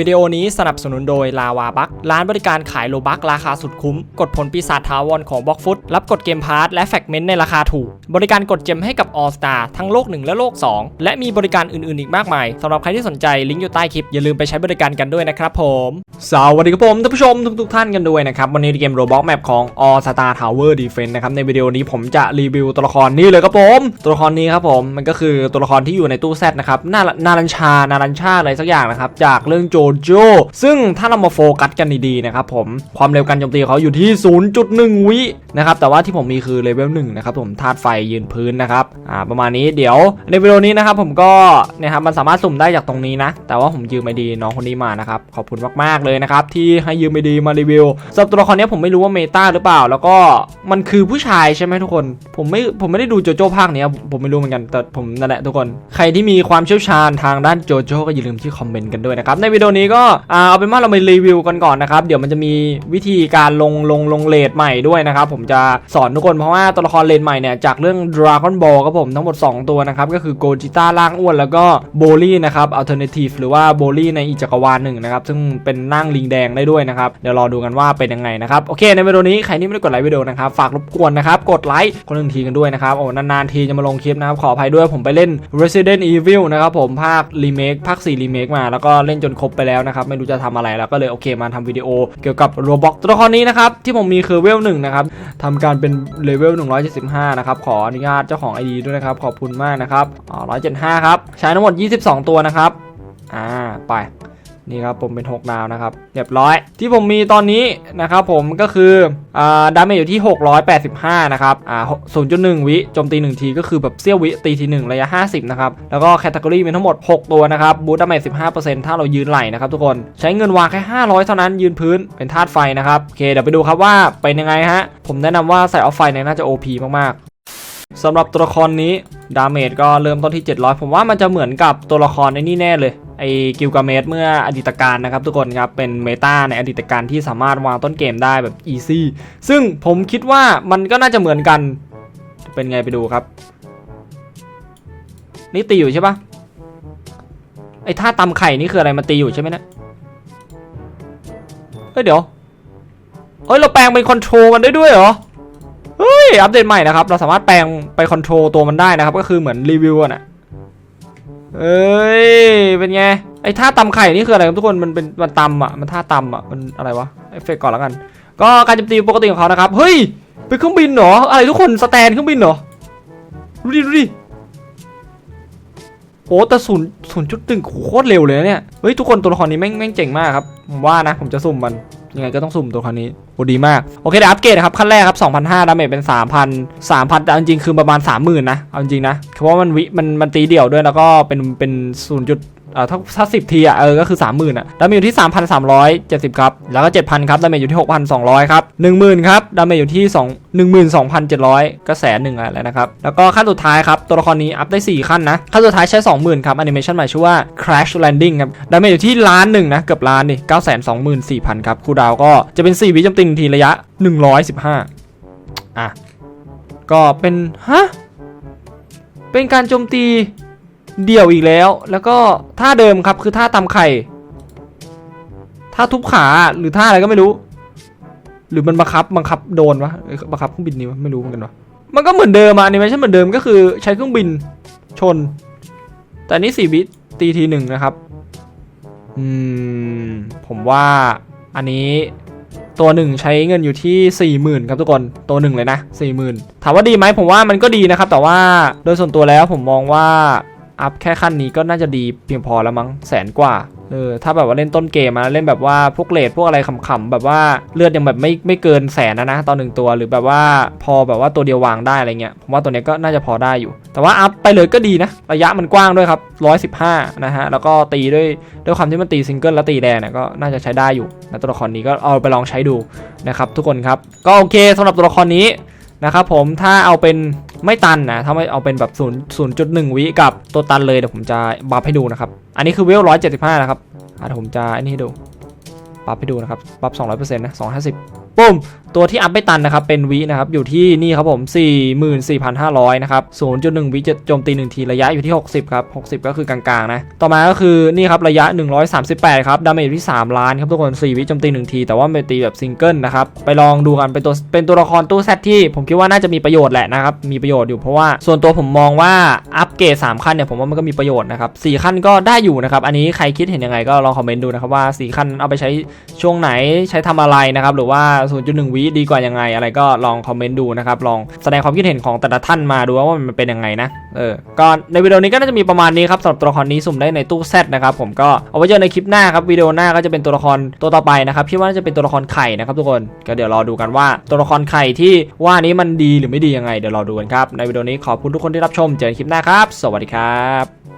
วิดีโอนี้สนับสนุนโดยลาวาบักร้านบริการขายโลบักราคาสุดคุ้ม กดผลปีศาจทาวรของบล็อกฟุตรับกดเกมพาร์ทและแฟกเมนต์ในราคาถูก บริการกดเจมให้กับ All Star ทั้งโลก 1 และโลก 2 และมีบริการอื่นๆอีกมากมายสำหรับใครที่สนใจลิงก์อยู่ใต้คลิป อย่าลืมไปใช้บริการกันด้วยนะครับผมสวัสดีครับผมท่านผู้ชมทุกๆท่านกันด้วยนะครับวันนี้เกมโรบ็อกแมปของ All Star Tower Defense นะครับในวิดีโอนี้ผมจะรีวิวตัวละครนี้เลยครับผมตัวละครนี้ครับผมมันก็คือตัวละครที่อยู่ในตู้แซดนะครับนานารัญชานารัญชาอะไรสักอย่างนะครับจากเรื่องโจโจซึ่งถ้าเรามาโฟกัสกันดีๆนะครับผมความเร็วการโจมตีเขาอยู่ที่ 0.1 วินะครับแต่ว่าที่ผมมีคือเลเวล1นะครับผมธาตุไฟยืนพื้นนะครับอ่าประมาณนี้เดี๋ยวในวิดีโอนี้นะครับผมก็เนี่ยครับมันสามารถสุ่มได้จากตรงนี้นะ แต่ว่าผมยืมไอดีน้องคนนี้มานะครับขอบคุณมากๆเลยนะครับที่ให้ยืมไอดีมารีวิวสำหรับตัวละครนี้ผมไม่รู้ว่าเมตาหรือเปล่า แล้วก็มันคือผู้ชายใช่ไหมทุกคน ผมไม่ผมไม่ได้ดูโจโจ้ภาคเนี้ยผมไม่รู้เหมือนกันแต่ผมนั่นแหละทุกคน ใครที่มีความเชี่ยวชาญทางด้านโจโจ้ก็อย่าลืมที่คอมเมนต์กันด้วยนะครับในวิดีโอนี้ก็เอาเป็นว่าเราไปรีวิวกันก่อนนะครับ เดี๋ยวมันจะมีวิธีการลงลงลงเลทใหม่ด้วยนะครับ ผมจะสอนทุกคนเพราะว่าตัวละครเลนใหม่เนี่ยจากเรื่อง Dragon Ball ครับผมทั้งหมด 2 ตัวนะครับ ก็คือโกจิต้าล่างอ้วนแล้วก็โบลี่นะครับอัลเทอร์เนทีฟหรือว่าโบลี่ในอีจักรวาลหนึ่งนะครับ ซึ่งเป็นนั่งลิงแดงได้ด้วยนะครับ เดี๋ยวรอดูกันว่าเป็นยังไงนะครับ โอเค ในวิดีโอนี้ใครที่ไม่ได้กดไลค์วิดีโอนะครับ ฝากรบกวนนะครับ กดไลค์คนหนึ่งทีกันด้วยนะครับ โอ้ นานๆทีจะมาลงคลิปนะครับ ขออภัยด้วยผมไปเล่น Resident Evil นะครับผมภาครีเมคภาค4รีเมคมาแล้วก็เล่นจนครบไปแล้วนะครับไม่รู้จะทำอะไรแล้วก็เลยโอเคมาทำวิดีโอเกี่ยวกับโรบ็อกตัวละครนี้นะครับที่ผมมีคือเวลหนึ่งนะครับทำการเป็นเลเวล175นะครับขออนุญาตเจ้าของ ID ด้วยนะครับขอบคุณมากนะครับอ๋อ175ครับใช้ทั้งหมด 22 ตัวนะครับอ่าไป นี่ครับผมเป็น 6 ดาวนะครับเรียบร้อย ที่ผมมีตอนนี้นะครับผมก็คืออ่าดาเมจอยู่ที่ 685 นะครับอ่า0.1 วิโจมตี 1 ทีก็คือแบบเสี้ยววิตีที 1 ระยะ 50 นะครับ แล้วก็แคตตากรีมีทั้งหมด 6 ตัวนะครับบูตดาเมจ15%ถ้าเรายืนไหลนะครับทุกคนใช้เงินวางแค่ 500 เท่านั้นยืนพื้นเป็นธาตุไฟนะครับโอเคเดี๋ยวไปดูครับว่าเป็นยังไงฮะผมแนะนำว่าใส่ออฟไฟเนี่ยน่าจะ OP มากๆสำหรับตัวละครนี้ดาเมจก็เริ่มต้นที่ 700 ผมว่ามันจะเหมือนกับตัวละครไอ้นี่แน่เลย ไอ้กิลกาเมสเมื่ออดีตการนะครับทุกคนครับ เป็นเมตาในอดีตการที่สามารถวางต้นเกมได้แบบอีซี่ซึ่งผมคิดว่ามันก็น่าจะเหมือนกัน เป็นไงไปดูครับ นี่ตีอยู่ใช่ปะไอ้ท่าตำไข่นี่คืออะไรมันตีอยู่ใช่ไหมเนะเฮ้ยเดี๋ยวเฮ้ยเราแปลงเป็นคอนโทรลมันได้ด้วยเหรอเฮ้ยอัปเดตใหม่นะครับ เราสามารถแปลงไปคอนโทรลตัวมันได้นะครับ ก็คือเหมือนรีวิวอะนะ เอ้ย เป็นไง ไอ้ท่าตำไข่นี่คืออะไรครับทุกคน มันเป็นมันตำอะ มันท่าตำอะ มันอะไรวะ เอฟเฟกต์ก่อนแล้วกัน ก็การโจมตีปกติของเขานะครับ เฮ้ย เป็นเครื่องบินเหรอ อะไรทุกคน สแตนเครื่องบินเหรอ ดูดิ ดูดิ โอ้แต่ศูนย์ศูนย์จุดหนึ่งโคตรเร็วเลยเนี่ย เฮ้ยทุกคนตัวละครนี้แม่งแม่งเจ๋งมากครับ ผมว่านะ ผมจะสุ่มมัน ยังไงก็ต้องสุ่มตัวคันนี้โอดีมาก โอเคเดี๋ยวอัปเกรดครับขั้นแรกครับ2,500ดาเมจเป็น 3,000 3,000แต่จริงๆคือประมาณ 30,000นะเอาจริงนะเพราะว่ามันวิมันมันตีเดี่ยวด้วยแล้วก็เป็นเป็น0จุด เอ่อถ้าถ้าสิบทีอะเออก็คือ30,000อะดาเมจอยู่ที่3,370ครับแล้วก็7,000ครับดาเมจอยู่ที่6,200ครับ10,000ครับดาเมจอยู่ที่2 12,700ก็แสนหนึ่งอะไรนะครับแล้วก็ขั้นสุดท้ายครับตัวละครนี้อัพได้4ขั้นนะขั้นสุดท้ายใช้20,000ครับแอนิเมชันใหม่ชื่อว่า Crash Landing ครับดาเมจอยู่ที่ล้านหนึ่งนะเกือบล้านดิ924,000ครับคูดาวก็จะเป็น4วิจมตีหนึ่งทีระยะ115อะก็เป็นฮะเป็นการโจมตี เดี่ยวอีกแล้ว แล้วก็ท่าเดิมครับคือท่าตำไข่ท่าทุบขาหรือท่าอะไรก็ไม่รู้ หรือมันบังคับบังคับโดนวะบังคับเครื่องบินนี่วะไม่รู้เหมือนกันวะมันก็เหมือนเดิมอะนี่ไม่ใช่เหมือนเดิมก็คือใช้เครื่องบินชน แต่นนี้สี่วิตีทีหนึ่งนะครับอืมผมว่าอันนี้ตัวหนึ่งใช้เงินอยู่ที่4ี่หมื่นครับทุกคนตัวหนึ่งเลยนะสี่หมื่นถามว่าดีไหมผมว่ามันก็ดีนะครับ แต่ว่าโดยส่วนตัวแล้วผมมองว่า อัพแค่ขั้นนี้ก็น่าจะดีเพียงพอแล้วมั้งแสนกว่าเออถ้าแบบว่าเล่นต้นเกมนะเล่นแบบว่าพวกเลดพวกอะไรขำๆแบบว่าเลือดยังแบบไม่ไม่เกินแสนนะนะตอนหนึ่งตัวหรือแบบว่าพอแบบว่าตัวเดียววางได้อะไรเงี้ยผมว่าตัวเนี้ยก็น่าจะพอได้อยู่ แต่ว่าอัพไปเลยก็ดีนะระยะมันกว้างด้วยครับ 115 นะฮะแล้วก็ตีด้วยด้วยความที่มันตีซิงเกิลแล้วตีแดงเนี่ยก็น่าจะใช้ได้อยู่นะตัวละครนี้ก็เอาไปลองใช้ดูนะครับทุกคนครับก็โอเคสำหรับตัวละครนี้นะครับผมถ้าเอาเป็น ไม่ตันนะถ้าไม่เอาเป็นแบบ0 0.1 วิกับตัวตันเลยเดี๋ยวผมจะบัฟให้ดูนะครับ อันนี้คือเวล175 นะครับเดี๋ยวผมจะอันนี้ให้ดูบัฟให้ดูนะครับบัฟ200%นะ250ปุ้ม ตัวที่อัพไม่ตันนะครับ เป็นวินะครับ อยู่ที่นี่ครับผม 44,500 นะครับ 0.1 วิจะโจมตี 1 ที ระยะอยู่ที่ 60 ครับ 60 ก็คือกลางๆ นะ ต่อมาก็คือนี่ครับ ระยะ 138 ครับ ดาเมจที่ 3 ล้านครับทุกคน 4 วิโจมตี 1 ที แต่ว่าเป็นตีแบบซิงเกิลนะครับ ไปลองดูกันเป็นตัวเป็นตัวละครตู้แซดที่ผมคิดว่าน่าจะมีประโยชน์แหละนะครับ มีประโยชน์อยู่เพราะว่าส่วนตัวผมมองว่าอัปเกรด3ขั้นเนี่ยผมว่ามันก็มีประโยชน์นะครับ4ขั้นก็ได้อยู่นะครับอันนี้ใครคิดเห็นยังไงก็ลองคอมเมนต์ดูนะครับว่า4ขั้นเอาไปใช้ช่วงไหนใช้ทำอะไรนะครับหรือว่า 0.1วิดีกว่ายังไง อะไรก็ลองคอมเมนต์ดูนะครับลองแสดงความคิดเห็นของแต่ละท่านมาดูว่ามันเป็นยังไงนะเออก็ในวิดีโอนี้ก็น่าจะมีประมาณนี้ครับสำหรับตัวละครนี้สุ่มได้ในตู้แซดนะครับผมก็เอาไว้เจอในคลิปหน้าครับวิดีโอหน้าก็จะเป็นตัวละครตัวต่อไปนะครับคิดว่าน่าจะเป็นตัวละครไข่นะครับทุกคนก็เดี๋ยวรอดูกันว่าตัวละครไข่ที่ว่านี้มันดีหรือไม่ดียังไงเดี๋ยวรอดูกันครับในวิดีโอนี้ขอบคุณทุกคนที่รับชมเจอกันคลิปหน้าครับ สวัสดีครับ